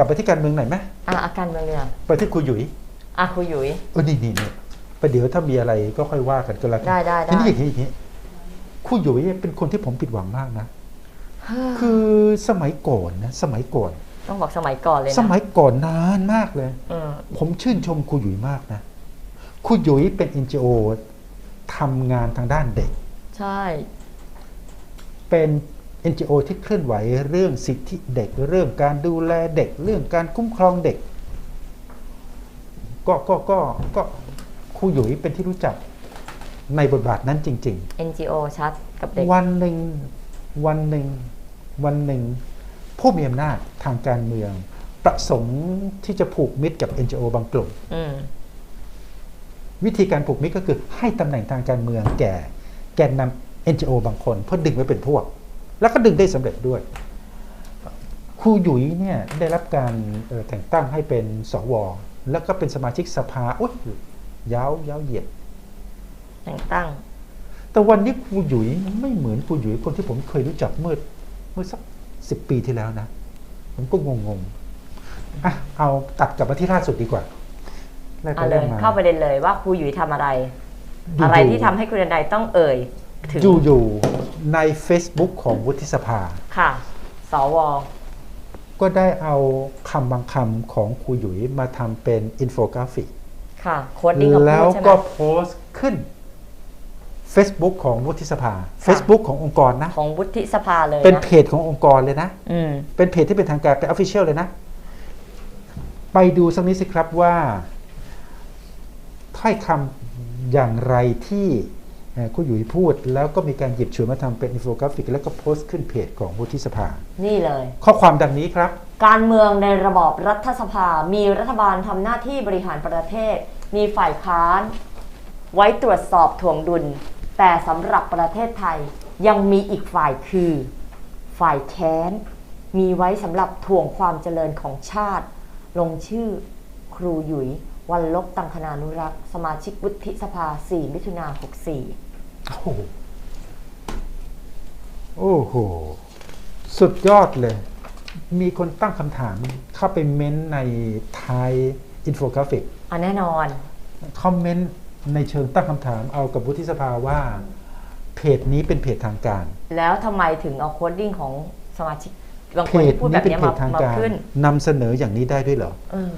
กลับไปที่การเมืองหน่อยไหมอะอาการเมืองเนี่ยไปที่ครูหยุยอะครูหยุยเออนี่นี่นี่ประเดี๋ยวถ้ามีอะไรก็ค่อยว่ากันก็แล้วกัได้ได้ได้ ทีนี้อย่างนี้อย่างนี้ครูหยุยเป็นคนที่ผมผิดหวังมากนะ คือสมัยก่อนนะสมัยก่อน ต้องบอกสมัยก่อนเลยนะสมัยก่อนนานมากเลย อืมผมชื่นชมครูหยุยมากนะครูหยุยเป็น NGO ทำงานทางด้านเด็ก ใช่ เป็น NGO ที่เคลื่อนไหวเรื่องสิทธิเด็ก เรื่องการดูแลเด็ก เรื่องการคุ้มครองเด็ก ก็ก็ก็ก็ครูหยุยเป็นที่รู้จักในบทบาทนั้นจริง NGO ชัดกับเด็กๆวันหนึ่งวันหนึ่งวันหนึ่ง ผู้มีอำนาจทางการเมือง ประสงค์ที่จะผูกมิตรกับ NGO บางกลุ่มอืมวิธีการผูกมิตรก็คือให้ตำแหน่งทางการเมืองแก่ แกนนำ NGO บางคน เพื่อดึงไว้เป็นพวก แล้วก็ดึงได้สำเร็จด้วยครูหยุยเนี่ยได้รับการเอ่อแต่งตั้งให้เป็นสวแล้วก็เป็นสมาชิกสภาโอ้ยยาวยาวเหยียด แต่งตั้ง แต่วันนี้ครูหยุยไม่เหมือนครูหยุยคนที่ผมเคยรู้จักเมื่อเมื่อสักสิบปีที่แล้วนะ ผมก็งงๆอะเอาตัดกลับมาที่ล่าสุดดีกว่าไล่ไปเอาเลไล่ยมาเข้าประเด็นเลยว่าครูหยุยทำอะไรอยู่ๆอะไรที่ทำให้คุณใดต้องเอ่ย ถึงอยู่ๆใน Facebook ของวุฒิสภา ค่ะ สว ก็ได้เอาคำบางคำของครูหยุยมาทำเป็นอินโฟกราฟิก ค่ะ โค้ดดิ้งกับแล้วพูดใช่ไหมก็โพสต์ขึ้น Facebook ของวุฒิสภา Facebook ขององค์กรนะ ของวุฒิสภาเลยเป็นนะเพจขององค์กรเลยนะอืมเป็นเพจที่เป็นทางการเป็นออฟฟิเชียลเลยนะ ไปดูสักนิดสิครับว่าถ้อยคำอย่างไรที่เอ่อ คุณหยุยพูดแล้วก็มีการหยิบฉวยมาทำเป็นอินโฟกราฟิก แล้วก็โพสต์ขึ้นเพจของวุฒิสภา นี่เลย ข้อความดังนี้ครับ การเมืองในระบอบรัฐสภา มีรัฐบาลทำหน้าที่บริหารประเทศ มีฝ่ายค้าน ไว้ตรวจสอบถ่วงดุล แต่สำหรับประเทศไทยยังมีอีกฝ่ายคือ ฝ่ายแค้น มีไว้สำหรับถ่วงความเจริญของชาติ ลงชื่อครูหยุยวันลบตังคณานุรักษ์ สมาชิกวุฒิสภา 4 มิถุนา64 โอ้โหโอ้โห สุดยอดเลย มีคนตั้งคำถามเข้าไปเม้นต์ในไทยอินโฟกราฟิกอะแน่นอน คอมเมนต์ในเชิงตั้งคำถามเอากับวุฒิสภาว่า เพจนี้เป็นเพจทางการ แล้วทำไมถึงเอาโค้ดดิ้งของสมาชิกบางเพคนจที่พูดแบนี้บเป็นเนี้ยเพมาจทางมาการขึ้นนำเสนออย่างนี้ได้ด้วยเหรอ เออ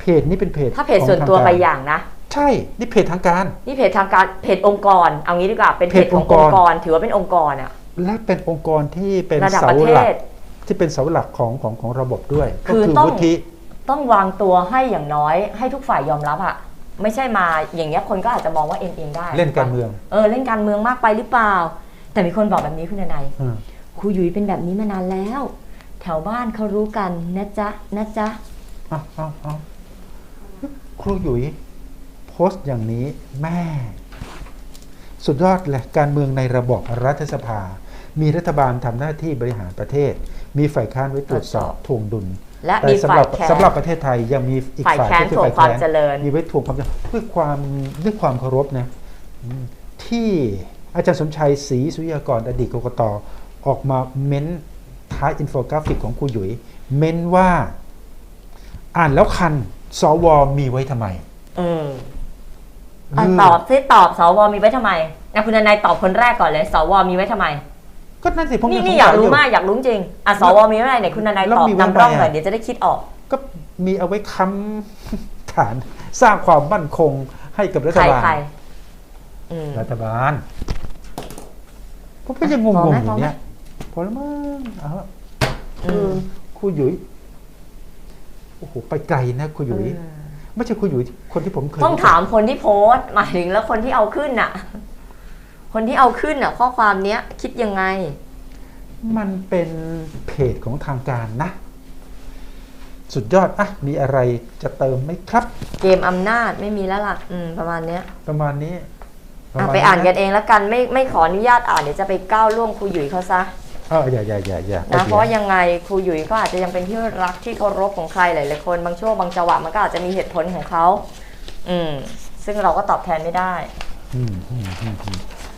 เพจนี้เป็นเพจถ้าเพจของส่วนตัวทกรไปอย่างนะ ใช่นี่เพจทางการ นี่เพจทางการเพจองค์กร เอางี้ดีกว่าเป็นเพจเพจขอองงค์กอรงค์กร ถือว่าเป็นองค์กรอะและเป็นองค์กรที่เป็นระดับเสาประเทหลักศที่เป็นเสาหลักของของของระบบด้วย ก็คือคือต้องวุฒิต้องวางตัวให้อย่างน้อยให้ทุกฝ่ายยอมรับอะไม่ใช่มาอย่างเงี้ยคนก็อาจจะมองว่าเอ็นเองได้ เล่นการเมือง เออเล่นการเมืองมากไปหรือเปล่า แต่มีคนบอกแบบนี้คุณนายอืมครูหยุยเป็นแบบนี้มานานแล้ว แถวบ้านเขารู้กันนะจ๊ะนะจ๊ะเอาเอาเอาครูหยุยโพ สต์อย่างนี้แม่ สุดยอดเลยการเมืองในระบอบรัฐสภา มีรัฐบาลทำหน้าที่บริหารประเทศ มีฝ่ายค้านไว้ตรวจสอบทวงดุลและแต่มีสำฝ่าหรัยบแค้นสำหรับประเทศไทยยังมีอีกฝ่ายฝ่ายแค้นที่ถ่วงฝ่ายความแค้นเจริญ มีไว้ทวงความเจริญด้วยความด้วยความเคารพนะอืมที่อาจารย์สมชัยศรีสุริยากรอดีตกกตออกมาเม้นท้ายอินโฟกราฟิกของครูหยุย เม้นว่า อ่านแล้วคันสวมีไว้ทำไมเอออะตอบซิตอบสวมีไว้ทำไมนะคุณนายตอบคนแรกก่อนเลย สวมีไว้ทำไม ก็นั่นสิผมนี่งนี่สงอยากสัรู้ยู่มากอยากรู้จริงอะสวมีไว้ทำไมไหนคุณนายแล้วตอบมีไว้นำร่องทำไมหน่อยอะเดี๋ยวจะได้คิดออก ก็มีเอาไว้ค้ำฐาน สร้างความมั่นคงให้กับรัใคฐรบาลใครอืม รัฐบาลผมก็ยังงพองไหม ๆอพอยู่ไหมเนี่ยพอแล้วมั้งเอาละอืเอมอครูหยุยโอ้โหไปไกลนะครูหยุย เออ ไม่ใช่ครูหยุยคนที่ผมเคยต้องรู้จักถามคนที่โพสต์หมายถึงแล้วคนที่เอาขึ้นน่ะ คนที่เอาขึ้นน่ะ ข้อความเนี้ย คิดยังไง มันเป็นเพจของทางการนะ สุดยอดอะมีอะไรจะเติมไหมครับ เกมอำนาจไม่มีแล้วล่ะ อืม ประมาณเนี้ย ประมาณนี้ ประอะมาณไปอ่านกันเองแล้วกันไม่ไม่ขออนุญาตอ่านเดี๋ยวจะไปก้าวล่วงครูหยุยเขาซะ เอออย่าอย่าอย่าอย่านะเพราะว่ายังไงครูหยุยก็อาจจะยังเป็นที่รักที่เคารพของใครหลายๆคน บางช่วงบางจังหวะมันก็อาจจะมีเหตุผลของเขา อืม ซึ่งเราก็ตอบแทนไม่ได้ อืมอืมอืมอืม